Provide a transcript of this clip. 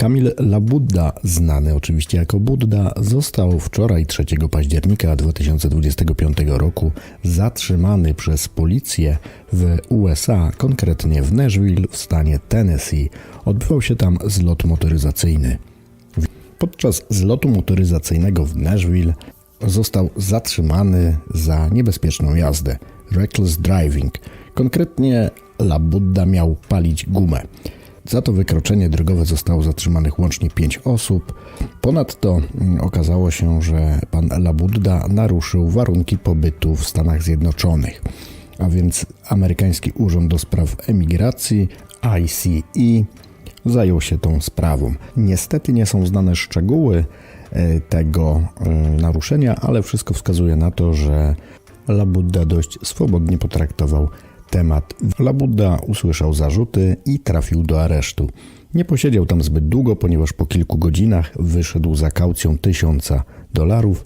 Kamil Labudda, znany oczywiście jako Budda, został wczoraj 3 października 2025 roku zatrzymany przez policję w USA, konkretnie w Nashville w stanie Tennessee. Odbywał się tam zlot motoryzacyjny. Podczas zlotu motoryzacyjnego w Nashville został zatrzymany za niebezpieczną jazdę reckless driving. Konkretnie Labudda miał palić gumę. Za to wykroczenie drogowe zostało zatrzymanych łącznie 5 osób. Ponadto mm, okazało się, że pan Labudda naruszył warunki pobytu w Stanach Zjednoczonych. A więc amerykański Urząd do Spraw Emigracji ICE zajął się tą sprawą. Niestety nie są znane szczegóły e, tego e, naruszenia, ale wszystko wskazuje na to, że Labudda dość swobodnie potraktował temat. Labudda usłyszał zarzuty i trafił do aresztu. Nie posiedział tam zbyt długo, ponieważ po kilku godzinach wyszedł za kaucją tysiąca dolarów.